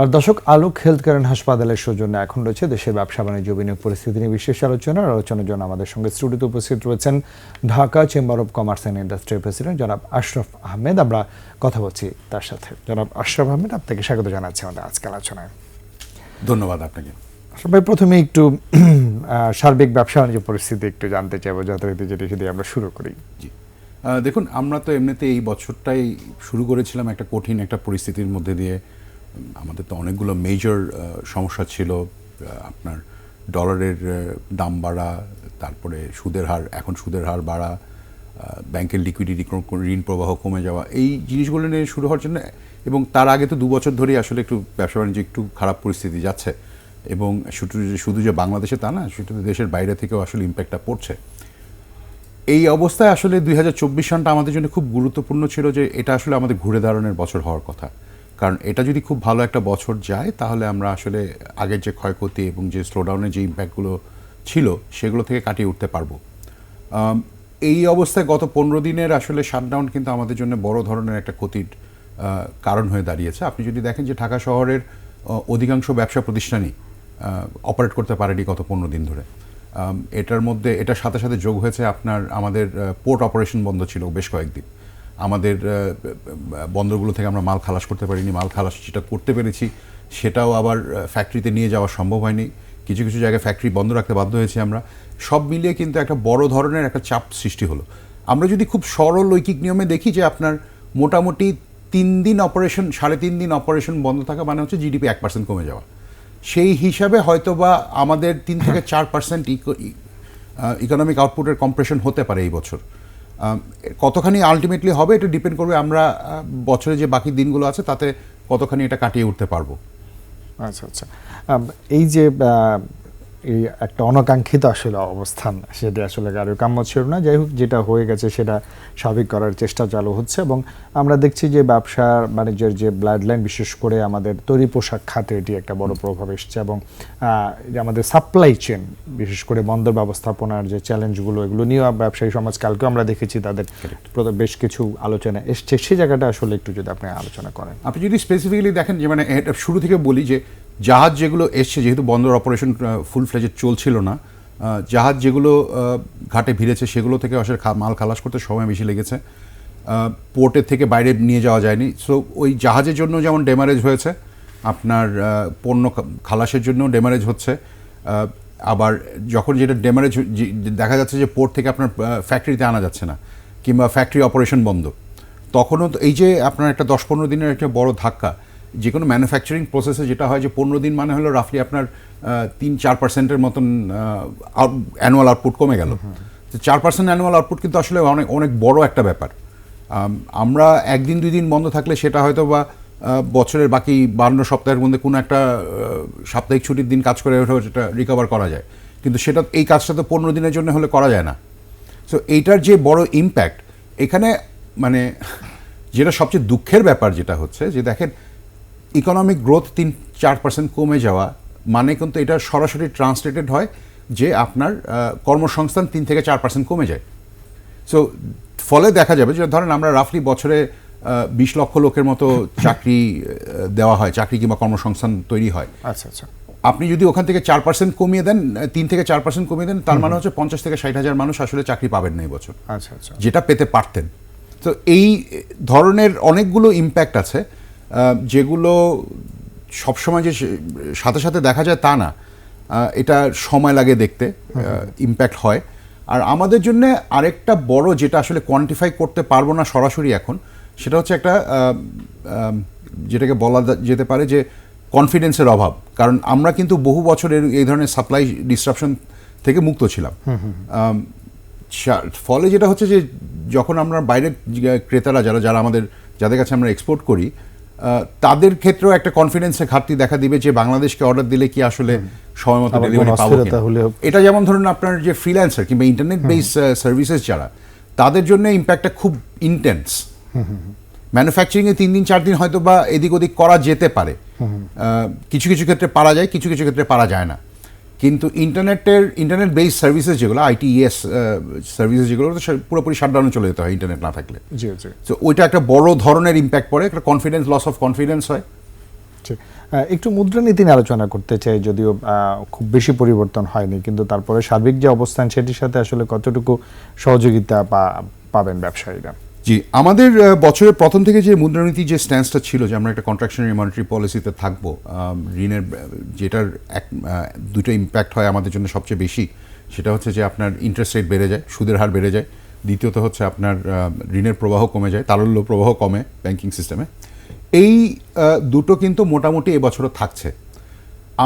আর দর্শক আলোক health care হাসপাতালের সৌজন্য এখন রয়েছে দেশের ব্যবসা বাণিজ্য বিনিয়োগ পরিস্থিতি নিয়ে বিশেষ আলোচনা। আর আলোচনার জন্য আমাদের সঙ্গে স্টুডিওতে উপস্থিত রয়েছেন Dhaka chamber of commerce and ইন্ডাস্ট্রির প্রেসিডেন্ট জনাব আশরাফ আহমেদ। আমরা কথা বলছি তার সাথে। জনাব আশরাফ আহমেদ আপনাকে স্বাগত জানাচ্ছি আমাদের আজকের আলোচনায়। ধন্যবাদ আপনাকে। সবাই প্রথমে একটু সার্বিক ব্যবসা বাণিজ্য পরিস্থিতি একটু জানতে চাইব যথারীতি যেটি সেটি আমরা শুরু করি। জি। দেখুন আমরা তো এমনিতে এই বছরটাই শুরু করেছিলাম একটা কঠিন একটা পরিস্থিতির মধ্যে দিয়ে। আমাদের তো অনেকগুলো মেজর সমস্যা ছিল আপনার ডলারের দাম বাড়া, তারপরে সুদের হার, এখন সুদের হার বাড়া ব্যাংকের লিকুইডিটি ঋণ প্রবাহ কমে যাওয়া, এই জিনিসগুলো নিয়ে শুরু হওয়ার জন্য এবং তার আগে তো দু বছর ধরেই আসলে একটু ব্যবসা বাণিজ্য একটু খারাপ পরিস্থিতি যাচ্ছে এবং শুধু শুধু যে বাংলাদেশে তা না, শুধু দেশের বাইরে থেকেও আসলে ইম্প্যাক্টটা পড়ছে। এই অবস্থায় আসলে দুই সনটা আমাদের জন্য খুব গুরুত্বপূর্ণ ছিল যে, এটা আসলে আমাদের ঘুরে দাঁড়ানোর বছর হওয়ার কথা। কারণ এটা যদি খুব ভালো একটা বছর যায়, তাহলে আমরা আসলে আগের যে ক্ষয়ক্ষতি এবং যে স্লোডাউনের যে ইম্প্যাক্টগুলো ছিল, সেগুলো থেকে কাটিয়ে উঠতে পারব। এই অবস্থায় গত পনেরো দিনের আসলে শাটডাউন কিন্তু আমাদের জন্য বড় ধরনের একটা ক্ষতির কারণ হয়ে দাঁড়িয়েছে। আপনি যদি দেখেন যে ঢাকা শহরের অধিকাংশ ব্যবসা প্রতিষ্ঠানই অপারেট করতে পারেনি গত পনেরো দিন ধরে। এটার মধ্যে, এটার সাথে সাথে যোগ হয়েছে আপনার, আমাদের পোর্ট অপারেশন বন্ধ ছিল বেশ কয়েকদিন। আমাদের বন্দরগুলো থেকে আমরা মাল খালাস করতে পারিনি, মাল খালাস যেটা করতে পেরেছি সেটাও আবার ফ্যাক্টরিতে নিয়ে যাওয়া সম্ভব হয়নি। কিছু কিছু জায়গায় ফ্যাক্টরি বন্ধ রাখতে বাধ্য হয়েছি আমরা। সব মিলিয়ে কিন্তু একটা বড় ধরনের একটা চাপ সৃষ্টি হলো। আমরা যদি খুব সরল লৈকিক নিয়মে দেখি যে আপনার মোটামুটি তিন দিন অপারেশন সাড়ে তিন দিন অপারেশন বন্ধ থাকা মানে হচ্ছে জিডিপি এক পার্সেন্ট কমে যাওয়া। সেই হিসাবে হয়তোবা আমাদের তিন থেকে চার পার্সেন্ট ইকোনমিক আউটপুটের কম্প্রেশন হতে পারে এই বছর। কতখানি আলটিমেটলি হবে এটা ডিপেন্ড করবে আমরা বছরে যে বাকি দিনগুলো আছে তাতে কতখানি এটা কাটিয়ে উঠতে পারব। আচ্ছা আচ্ছা। এই যে এই একটা অনাকাঙ্ক্ষিত আসলে অবস্থান সেটা আসলে কারও কাম্য ছিল না। যাই হোক যেটা হয়ে গেছে সেটা স্বাভাবিক করার চেষ্টা চালু হচ্ছে এবং আমরা দেখছি যে ব্যবসা বাণিজ্যের যে ব্লাড লাইন বিশেষ করে আমাদের তৈরি পোশাক খাতে এটি একটা বড় প্রভাব এসছে এবং আমাদের সাপ্লাই চেন বিশেষ করে বন্দর ব্যবস্থাপনার যে চ্যালেঞ্জগুলো এগুলো নিয়েও ব্যবসায়ী সমাজ কালকেও আমরা দেখেছি তাদের বেশ কিছু আলোচনা এসছে। সেই জায়গাটা আসলে একটু যদি আপনি আলোচনা করেন। আপনি যদি স্পেসিফিক্যালি দেখেন যে মানে শুরু থেকে বলি যে জাহাজ যেগুলো এসছে, যেহেতু বন্দর অপারেশন ফুল ফ্লেজে চলছিল না জাহাজ যেগুলো ঘাটে ভিড়েছে সেগুলো থেকে আসলে মাল খালাস করতে সময় বেশি লেগেছে। পোর্টের থেকে বাইরে নিয়ে যাওয়া যায়নি। সো ওই জাহাজের জন্য যেমন ডেমারেজ হয়েছে, আপনার পণ্য খালাসের জন্য ডেমারেজ হচ্ছে। আবার যখন যেটা ডেমারেজ দেখা যাচ্ছে যে পোর্ট থেকে আপনার ফ্যাক্টরিতে আনা যাচ্ছে না, কিংবা ফ্যাক্টরি অপারেশন বন্ধ, তখনও এই যে আপনার একটা দশ পনেরো দিনের একটা বড় ধাক্কা যে কোনো ম্যানুফ্যাকচারিং প্রসেসে যেটা হয় যে পনেরো দিন মানে হলো রাফলি আপনার তিন, চার পার্সেন্টের মতন অ্যানুয়াল আউটপুট কমে গেল। তো চার পার্সেন্ট অ্যানুয়াল আউটপুট কিন্তু আসলে অনেক অনেক বড় একটা ব্যাপার। আমরা একদিন, দুই দিন বন্ধ থাকলে সেটা হয়তো বা বছরের বাকি বান্ন সপ্তাহের মধ্যে কোনো একটা সাপ্তাহিক ছুটির দিন কাজ করে সেটা রিকভার করা যায়। কিন্তু সেটা, এই কাজটা তো পনেরো দিনের জন্য হলে করা যায় না। সো এইটার যে বড় ইম্প্যাক্ট এখানে মানে যেটা সবচেয়ে দুঃখের ব্যাপার যেটা হচ্ছে যে দেখেন ইকোনমিক গ্রোথ তিন চার পার্সেন্ট কমে যাওয়া মানে কিন্তু এটা সরাসরি ট্রান্সলেটেড হয় যে আপনার কর্মসংস্থান তিন থেকে চার পার্সেন্ট কমে যায়। সো ফলে দেখা যাবে যে ধরেন আমরা রাফলি বছরে বিশ লক্ষ লোকের মতো চাকরি দেওয়া হয় চাকরি কিংবা কর্মসংস্থান তৈরি হয়। আচ্ছা আচ্ছা। আপনি যদি ওখান থেকে চার পার্সেন্ট কমিয়ে দেন তিন থেকে চার পার্সেন্ট কমিয়ে দেন তার মানে হচ্ছে পঞ্চাশ থেকে ষাট হাজার মানুষ আসলে চাকরি পাবেন না এই বছর। আচ্ছা আচ্ছা। যেটা পেতে পারতেন। তো এই ধরনের অনেকগুলো ইম্প্যাক্ট আছে। যেগুলো সবসময় যে সাথে সাথে দেখা যায় তা না। এটা সময় লাগে দেখতে ইম্প্যাক্ট হয়। আর আমাদের জন্য আরেকটা বড় যেটা আসলে কোয়ান্টিফাই করতে পারব না সরাসরি এখন সেটা হচ্ছে একটা যেটাকে বলা যেতে পারে যে কনফিডেন্সের অভাব। কারণ আমরা কিন্তু বহু বছরের এই ধরনের সাপ্লাই ডিসরাপশন থেকে মুক্ত ছিলাম। ফলে যেটা হচ্ছে যে যখন আমরা বাইরের ক্রেতারা যারা যারা আমাদের যাদের কাছে আমরা এক্সপোর্ট করি তাদের ক্ষেত্রেও একটা কনফিডেন্সের ঘাটতি দেখা দিবে যে বাংলাদেশকে অর্ডার দিলে কি আসলে সময় মতো ডেলিভারি পাবো এটা যেমন ধরুন আপনার যে ফ্রিল্যান্সার কিংবা ইন্টারনেট বেস সার্ভিসেস যারা তাদের জন্য ইম্প্যাক্টটা খুব ইন্টেন্স ম্যানুফ্যাকচারিং এ তিন দিন চার দিন হয়তো বা এদিক ওদিক করা যেতে পারে। কিছু কিছু ক্ষেত্রে পারা যায় কিছু কিছু ক্ষেত্রে পারা যায় না। কিন্তু ইন্টারনেটের ইন্টারনেট বেস সার্ভিসেস যেগুলো আইটিএস সার্ভিসেস যেগুলো পুরোপুরি শাটডাউনে চলে যেতে হয় ইন্টারনেট না থাকলে। জি জি। তো ওইটা একটা বড় ধরনের ইম্প্যাক্ট পড়ে একটা কনফিডেন্স লস অফ কনফিডেন্স হয়। একটু মুদ্রানীতি নিয়ে আলোচনা করতে চাই যদিও খুব বেশি পরিবর্তন হয়নি কিন্তু তারপরে সার্বিক যে অবস্থান সেটির সাথে আসলে কতটুকু সহযোগিতা পাবেন ব্যবসায়ীরা? জি আমাদের বছরের প্রথম থেকে যে মুদ্রানীতি যে স্ট্যান্সটা ছিল যে আমরা একটা কন্ট্রাকশনারি মনিটারি পলিসিতে থাকব ঋণের যেটার এক দুটো ইম্প্যাক্ট হয় আমাদের জন্য সবচেয়ে বেশি সেটা হচ্ছে যে আপনার ইন্টারেস্ট রেট বেড়ে যায় সুদের হার বেড়ে যায়। দ্বিতীয়ত হচ্ছে আপনার ঋণের প্রবাহ কমে যায় তারল্য প্রবাহ কমে ব্যাংকিং সিস্টেমে এই দুটো কিন্তু মোটামুটি এবছরও থাকছে।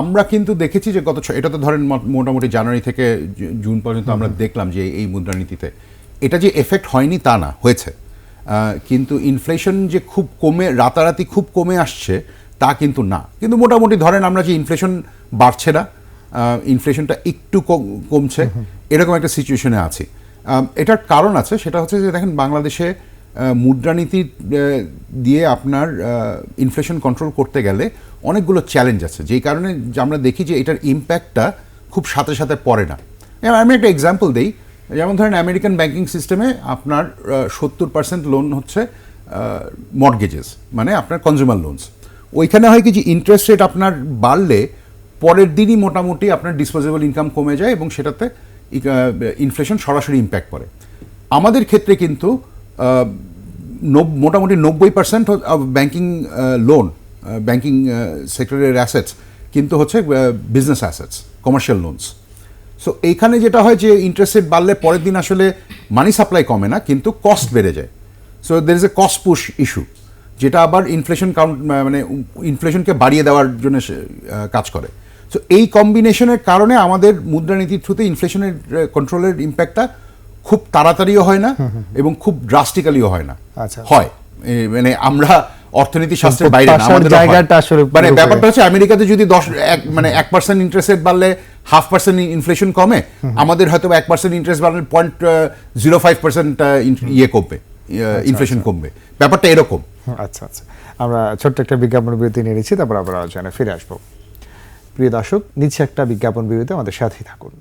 আমরা কিন্তু দেখেছি যে গত এটা তো ধরেন মোটামুটি জানুয়ারি থেকে জুন পর্যন্ত আমরা দেখলাম যে এই মুদ্রানীতিতে। এটা যে এফেক্ট হয়নি তা না হয়েছে। কিন্তু ইনফ্লেশন যে খুব কমে রাতারাতি খুব কমে আসছে তা কিন্তু না। কিন্তু মোটামুটি ধরেন আমরা যে ইনফ্লেশন বাড়ছে না ইনফ্লেশনটা একটু কম- কমছে এরকম একটা সিচুয়েশনে আছি। এটার কারণ আছে সেটা হচ্ছে যে দেখেন বাংলাদেশে মুদ্রানীতি দিয়ে আপনার ইনফ্লেশন কন্ট্রোল করতে গেলে অনেকগুলো চ্যালেঞ্জ আছে। যেই কারণে আমরা দেখি যে এটার ইম্প্যাক্টটা খুব সাথে সাথে পড়ে না। আমি একটা এক্সাম্পল দিই যেমন ধরেন আমেরিকান ব্যাংকিং সিস্টেমে আপনার সত্তর পার্সেন্ট লোন হচ্ছে মর্গেজেস মানে আপনার কনজিউমার লোনস ওইখানে হয় কি যে ইন্টারেস্ট রেট আপনার বাড়লে পরের দিনই মোটামুটি আপনার ডিসপোজেবল ইনকাম কমে যায় এবং সেটাতে ইনফ্লেশন সরাসরি ইম্প্যাক্ট পড়ে। আমাদের ক্ষেত্রে কিন্তু মোটামুটি নব্বই পার্সেন্ট ব্যাংকিং লোন ব্যাংকিং সেক্টরের অ্যাসেটস কিন্তু হচ্ছে business assets commercial loans so এইখানে যেটা হয় যে ইন্টারেস্ট রেট বাড়লে পরের দিন আসলে মানি সাপ্লাই কমে না কিন্তু কস্ট বেড়ে যায়। So there is a cost push issue যেটা আবার ইনফ্লেশন কাউন্ট মানে ইনফ্লেশনকে বাড়িয়ে দেওয়ার জন্য কাজ করে। সো এই কম্বিনেশনের কারণে আমাদের মুদ্রানীতির থ্রুতে ইনফ্লেশনের কন্ট্রোলের ইম্প্যাক্টটা খুব তাড়াতাড়িও হয় না এবং খুব ড্রাস্টিক্যালিও হয় না। আচ্ছা। হয়। মানে আমরা অর্থনীতি শাস্ত্রের বাইরে না মানে ব্যাপারটা হচ্ছে আমেরিকাতে যদি দশ এক মানে এক পার্সেন্ট ইন্টারেস্ট রেট বাড়লে হাফ পার্সেন্ট ইনফ্লেশন কমে আমাদের হয়তো এক পার্সেন্ট ইন্টারেস্ট বাড়ানোর পয়েন্ট জিরো ফাইভ পার্সেন্ট ইয়ে কমবে ইনফ্লেশন কমবে। ব্যাপারটা এরকম। আচ্ছা আচ্ছা। আমরা ছোট্ট একটা বিজ্ঞাপন বিরতি নিয়ে নিচ্ছি তারপর আবার আলোচনায় ফিরে আসব। প্রিয় দর্শক নিচ্ছে একটা বিজ্ঞাপন বিরতি আমাদের সাথেই থাকুন।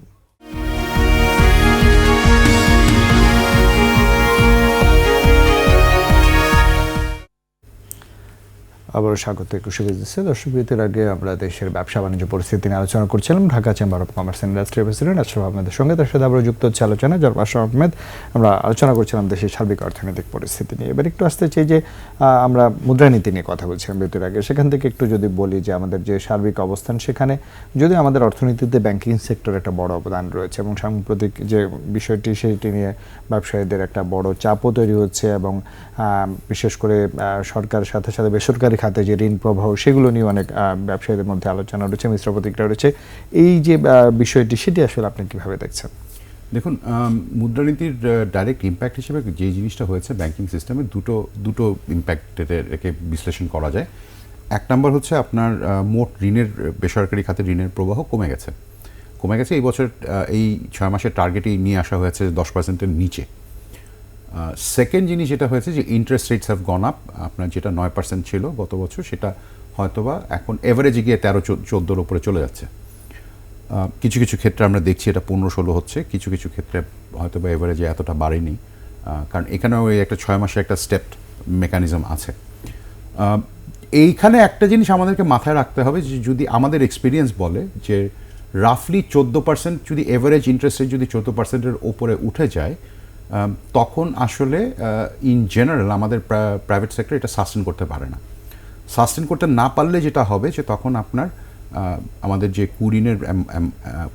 আবারও স্বাগত একুশে বিজনেসে দর্শক বিরতির আগে আমরা দেশের ব্যবসা বাণিজ্য পরিস্থিতি নিয়ে আলোচনা করছিলাম। Dhaka chamber of commerce industry president Ashraf আহমেদের সঙ্গে। তার সাথে আবার যুক্ত হচ্ছে আলোচনা যার আশরাফ আহমেদ। আমরা আলোচনা করছিলাম দেশের সার্বিক অর্থনৈতিক পরিস্থিতি নিয়ে। এবার একটু আসতে চাই যে আমরা মুদ্রানীতি নিয়ে কথা বলছিলাম বিরতির আগে। সেখান থেকে একটু যদি বলি যে, আমাদের যে সার্বিক অবস্থান, সেখানে যদি আমাদের অর্থনীতিতে ব্যাংকিং সেক্টর একটা বড় অবদান রয়েছে এবং সাম্প্রতিক যে বিষয়টি সেইটি নিয়ে ব্যবসায়ীদের একটা বড় চাপও তৈরি হচ্ছে এবং বিশেষ করে সরকারের সাথে সাথে বেসরকারি খাতে যে ঋণ প্রবাহ, সেগুলো নিয়ে অনেক ব্যবসায়ীদের মধ্যে আলোচনা রয়েছে, মিশ্র প্রতিক্রিয়া রয়েছে। এই যে বিষয়টি, সেটি আসলে আপনি কীভাবে দেখছেন? দেখুন মুদ্রানীতির ডাইরেক্ট ইম্প্যাক্ট হিসেবে যে জিনিসটা হয়েছে ব্যাংকিং সিস্টেমে দুটো দুটো ইম্প্যাক্টের একে বিশ্লেষণ করা যায়। এক নম্বর হচ্ছে আপনার মোট ঋণের, বেসরকারি খাতে ঋণের প্রবাহ কমে গেছে। কমে গেছে এই বছর এই ছয় মাসের টার্গেটেই নিয়ে আসা হয়েছে দশ পার্সেন্টের নিচে। সেকেন্ড জিনিস যেটা হয়েছে যে interest rates have gone up আপনার যেটা নয় পার্সেন্ট ছিল গত বছর, সেটা হয়তোবা এখন এভারেজে গিয়ে তেরো চোদ্দোর উপরে চলে যাচ্ছে। কিছু কিছু ক্ষেত্রে আমরা দেখছি এটা পনেরো ষোলো হচ্ছে, কিছু কিছু ক্ষেত্রে হয়তো বা এভারেজে এতটা বাড়েনি। কারণ এখানেও ওই একটা ছয় মাসে একটা স্টেপ মেকানিজম আছে। এইখানে একটা জিনিস আমাদেরকে মাথায় রাখতে হবে যে যদি আমাদের এক্সপিরিয়েন্স বলে যে রাফলি চোদ্দ পার্সেন্ট যদি এভারেজ ইন্টারেস্ট রেট যদি চোদ্দ পার্সেন্টের ওপরে উঠে যায় তখন আসলে ইন জেনারেল আমাদের প্রাইভেট সেক্টর এটা সাস্টেন করতে পারে না। সাস্টেন করতে না পারলে যেটা হবে যে তখন আপনার আমাদের যে কুরিনের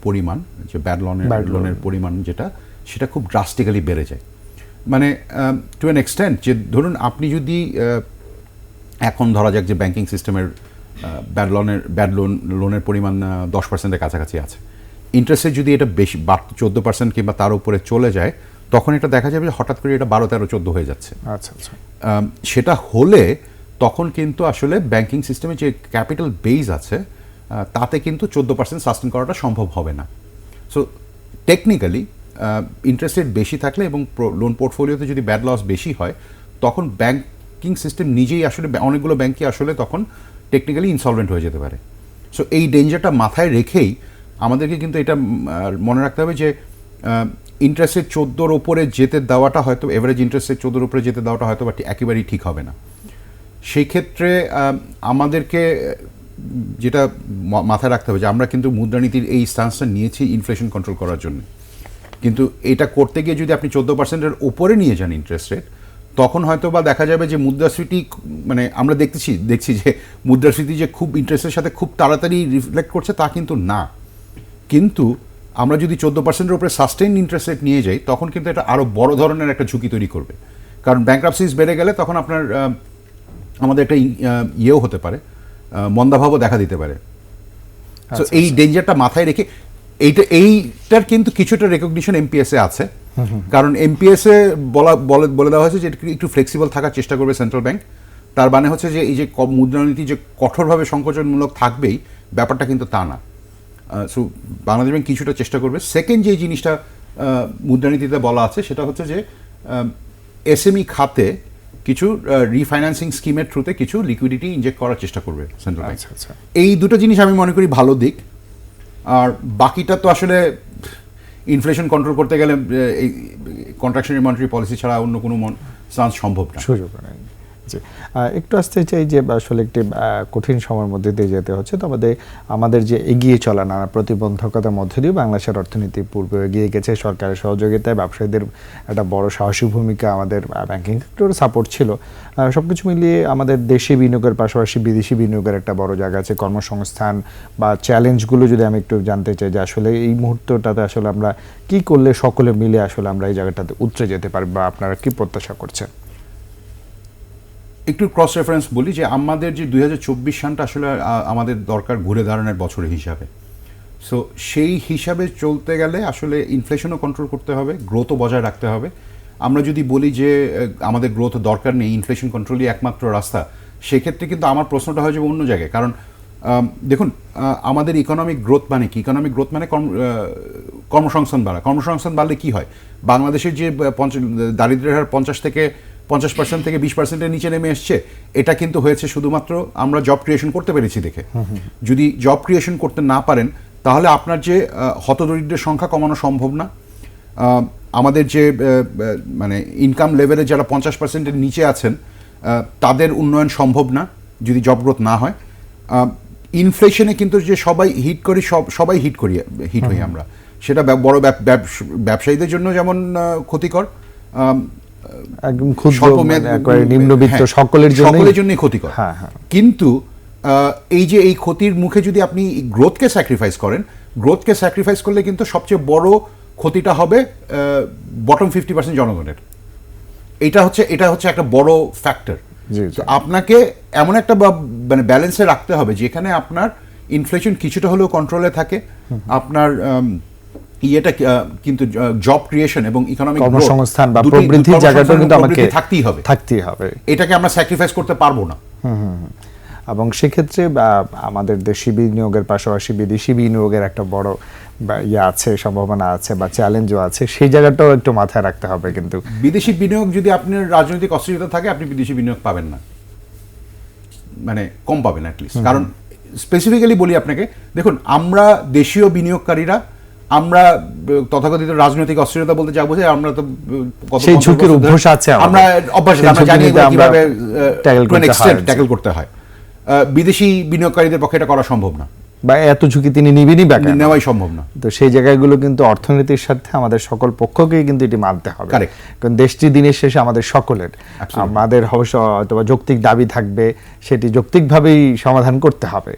পরিমাণ যে ব্যাড লোনের loan। লোনের পরিমাণ যেটা সেটা খুব ড্রাস্টিক্যালি বেড়ে যায়। মানে টু অ্যান এক্সটেন্ট যে ধরুন আপনি যদি এখন ধরা যাক যে ব্যাংকিং সিস্টেমের ব্যাড লোনের ব্যাড লোন লোনের পরিমাণ দশ পার্সেন্টের কাছাকাছি আছে। ইন্টারেস্টে যদি এটা বেশি চোদ্দ পার্সেন্ট কিংবা তার উপরে চলে যায় তখন এটা দেখা যাবে যে হঠাৎ করে এটা বারো তেরো চোদ্দ হয়ে যাচ্ছে। আচ্ছা আচ্ছা। সেটা হলে তখন কিন্তু আসলে ব্যাংকিং সিস্টেমে যে ক্যাপিটাল বেজ আছে তাতে কিন্তু চোদ্দ পার্সেন্ট সাস্টেন করাটা সম্ভব হবে না। সো টেকনিক্যালি ইন্টারেস্ট রেট বেশি থাকলে এবং লোন পোর্টফোলিওতে যদি ব্যাড লস বেশি হয় তখন ব্যাংকিং সিস্টেম নিজেই আসলে অনেকগুলো ব্যাংকই আসলে তখন টেকনিক্যালি ইনসলভেন্ট হয়ে যেতে পারে। সো এই ডেঞ্জারটা মাথায় রেখেই আমাদেরকে কিন্তু এটা মনে রাখতে হবে যে ইন্টারেস্ট রেট চোদ্দোর ওপরে যেতে দেওয়াটা হয়তো এভারেজ ইন্টারেস্ট রেট চোদ্দোর উপরে যেতে দেওয়াটা হয়তো বা একেবারেই ঠিক হবে না। সেই ক্ষেত্রে আমাদেরকে, যেটা মাথায় রাখতে হবে যে আমরা কিন্তু মুদ্রানীতির এই স্টান্সটা নিয়েছি ইনফ্লেশন কন্ট্রোল করার জন্য। কিন্তু এটা করতে গিয়ে যদি আপনি চোদ্দ পার্সেন্টের ওপরে নিয়ে যান ইন্টারেস্ট রেট তখন হয়তো বা দেখা যাবে যে মুদ্রাস্ফীতি মানে আমরা দেখতেছি, দেখছি যে মুদ্রাস্ফীতি যে খুব ইন্টারেস্টের সাথে খুব তাড়াতাড়ি রিফ্লেক্ট করছে তা কিন্তু না। কিন্তু আমরা যদি চোদ্দ পার্সেন্টের উপরে সাস্টেইন ইন্টারেস্ট রেট নিয়ে যাই তখন কিন্তু এটা আরও বড় ধরনের একটা ঝুঁকি তৈরি করবে। কারণ ব্যাংক্রাপসিস বেড়ে গেলে তখন আপনার আমাদের একটা ইয়েও হতে পারে মন্দাভাবও দেখা দিতে পারে। তো এই ডেঞ্জারটা মাথায় রেখে এইটা এইটার কিন্তু কিছুটা রেকগনিশন এমপিএসে আছে। কারণ এমপিএসে বলা বলে বলে দেওয়া হয়েছে যে একটু ফ্লেক্সিবল থাকার চেষ্টা করবে সেন্ট্রাল ব্যাংক তার মানে হচ্ছে যে এই যে মুদ্রানীতি যে কঠোরভাবে সংকোচনমূলক থাকবেই ব্যাপারটা কিন্তু তা না। সো বাংলাদেশ ব্যাংক কিছুটা চেষ্টা করবে। সেকেন্ড যে জিনিসটা মুদ্রানীতিতে বলা আছে সেটা হচ্ছে যে এসএমই খাতে কিছু রিফাইন্যান্সিং স্কিমের থ্রুতে কিছু লিকুইডিটি ইনজেক্ট করার চেষ্টা করবে সেন্ট্রাল ব্যাংক আচ্ছা আচ্ছা। এই দুটো জিনিস আমি মনে করি ভালো দিক। আর বাকিটা তো আসলে ইনফ্লেশন কন্ট্রোল করতে গেলে এই কন্ট্রাকশনারি মনিটারি পলিসি ছাড়া অন্য কোনো চান্স সম্ভব না। সুযোগ একটু আসতে চাই যে, আসলে একটি কঠিন সময়ের মধ্যে দিয়ে যেতে হচ্ছে। তো আমাদের আমাদের যে এগিয়ে চলা নানা প্রতিবন্ধকতার মধ্যে দিয়ে বাংলাদেশের অর্থনীতি পূর্বে এগিয়ে গেছে। সরকারের সহযোগিতায় ব্যবসায়ীদের একটা বড় সাহসী ভূমিকা আমাদের ব্যাংকিং সেক্টরে সাপোর্ট ছিল। সব কিছু মিলিয়ে আমাদের দেশি বিনিয়োগের পাশাপাশি বিদেশি বিনিয়োগের একটা বড় জায়গা আছে। কর্মসংস্থান বা চ্যালেঞ্জগুলো যদি আমি একটু জানতে চাই যে, আসলে এই মুহূর্তটাতে আসলে আমরা কি করলে সকলে মিলে আসলে আমরা এই জায়গাটাতে উতরে যেতে পারি বা আপনারা কি প্রত্যাশা করছেন? একটু ক্রস রেফারেন্স বলি যে আমাদের যে দুই সালটা আসলে আমাদের দরকার ঘুরে দাঁড়ানোর বছর হিসাবে। সো সেই হিসাবে চলতে গেলে আসলে ইনফ্লেশনও কন্ট্রোল করতে হবে গ্রোথও বজায় রাখতে হবে। আমরা যদি বলি যে আমাদের গ্রোথ দরকার নেই ইনফ্লেশন কন্ট্রোলই একমাত্র রাস্তা সেক্ষেত্রে কিন্তু আমার প্রশ্নটা হয়ে যাবে অন্য জায়গায়। কারণ দেখুন আমাদের ইকোনমিক গ্রোথ মানে কি? ইকোনমিক গ্রোথ মানে কর্ম- কর্মসংস্থান বাড়া। কর্মসংস্থান বাড়লে কি হয়? বাংলাদেশের যে আহ, পঞ্চ দারিদ্র্যের হার পঞ্চাশ থেকে পঞ্চাশ পার্সেন্ট থেকে বিশ পার্সেন্টের নিচে নেমে এসছে। এটা কিন্তু হয়েছে শুধুমাত্র আমরা জব ক্রিয়েশন করতে পেরেছি দেখে। যদি জব ক্রিয়েশন করতে না পারেন তাহলে আপনার যে হতদরিদ্রের সংখ্যা কমানো সম্ভব না। আমাদের যে মানে ইনকাম লেভেলে যারা পঞ্চাশ পার্সেন্টের নিচে আছেন তাদের উন্নয়ন সম্ভব না যদি জব গ্রোথ না হয়। ইনফ্লেশনে কিন্তু যে সবাই হিট করি সব সবাই হিট করি হিট হই আমরা। সেটা বড় ব্যব- ব্যবসায়ীদের জন্য যেমন ক্ষতিকর। একদম ক্ষুদ্র মানে নিম্নবিত্ত হ্যাঁ, সকলের জন্য সকলের জন্যই ক্ষতিকর। হ্যাঁ, হ্যাঁ। কিন্তু এই যে এই ক্ষতির মুখে যদি আপনি গ্রোথকে স্যাক্রিফাইস করেন গ্রোথকে স্যাক্রিফাইস করলে কিন্তু সবচেয়ে বড় ক্ষতিটা হবে বটম ফিফটি পার্সেন্ট জনগণের। এটা হচ্ছে এটা হচ্ছে একটা বড় ফ্যাক্টর আপনাকে এমন একটা মানে ব্যালেন্সে রাখতে হবে যেখানে আপনার ইনফ্লেশন কিছুটা হলেও কন্ট্রোলে থাকে। আপনার ইয়েটা কিন্তু জব ক্রিয়েশন এবং ইকোনমিক কর্মসংস্থান বা প্রবৃদ্ধির জায়গাটা কিন্তু আমাকে থাকতেই হবে। থাকতেই হবে। এটাকে আমরা স্যাক্রিফাইস করতে পারব না। এবং সেক্ষেত্রে আমাদের দেশি বিনিয়োগের পাশাপাশি বিদেশি বিনিয়োগের একটা বড় ইয়ে আছে সম্ভাবনা আছে বা চ্যালেঞ্জও আছে। সেই জায়গাটাও একটু মাথায় রাখতে হবে কিন্তু। বিদেশি বিনিয়োগ যদি আপনার রাজনৈতিক অস্থিরতা থাকে আপনি বিদেশি বিনিয়োগ পাবেন না। মানে কম পাবেন অ্যাটলিস্ট কারণ স্পেসিফিক্যালি বলি আপনাকে দেখুন আমরা দেশীয় বিনিয়োগকারীরা আমরা তথাকথিত রাজনৈতিক অস্থিরতা বলতে যা বোঝাই আমরা তো সেই ঝুঁকির অভ্যাস আছে আমরা অভ্যাস আমরা জানি কীভাবে হয়। ট্যাকেল করতে হয়। বিদেশি বিনিয়োগকারীদের পক্ষে এটা করা সম্ভব না। বা এত ঝুঁকি তিনি নিবেনই বা? নেওয়াই সম্ভব না। তো সেই জায়গাগুলো কিন্তু অর্থনীতির সাথে আমাদের সকল পক্ষকেই কিন্তু এটি মানতে হবে। কারণ দেশটি দিনের শেষে আমাদের সকলের। আমাদের অবশ্য অথবা যৌক্তিক দাবি থাকবে সেটি যৌক্তিকভাবেই সমাধান করতে হবে।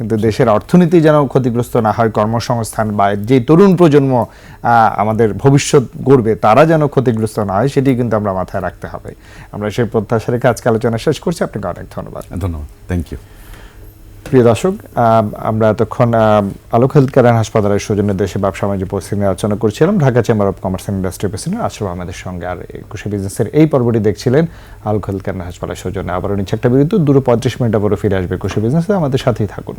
কিন্তু দেশের অর্থনীতি যেন ক্ষতিগ্রস্ত না হয়, কর্মসংস্থান বা যে তরুণ প্রজন্ম আমাদের ভবিষ্যৎ গড়বে, তারা যেন ক্ষতিগ্রস্ত না হয়, সেটি কিন্তু আমরা মাথায় রাখতে হবে। আমরা সেই প্রত্যাশা রেখে আজকে আলোচনা শেষ করছি। আপনাকে অনেক ধন্যবাদ। ধন্যবাদ। থ্যাংক ইউ প্রিয় দর্শক আমরা এতক্ষণ আলোক হেলথ কেয়ার হাসপাতালের সৌজন্য দেশে ব্যবসা বাণিজ্য পরিস্থিতি নিয়ে আলোচনা করছিলাম। Dhaka chamber of commerce and industry president Ashraf আহমেদের সঙ্গে আর একুশে বিজনেসের এই পর্বটি দেখছিলেন আলোক হেলথ কেয়ার হাসপাতালের সৌজন্য আবারও নিচ্ছে একটা বিরুদ্ধে দুটো পঁয়ত্রিশ মিনিট আবারও ফিরে আসবে একুশে বিজনেসে, আমাদের সাথেই থাকুন।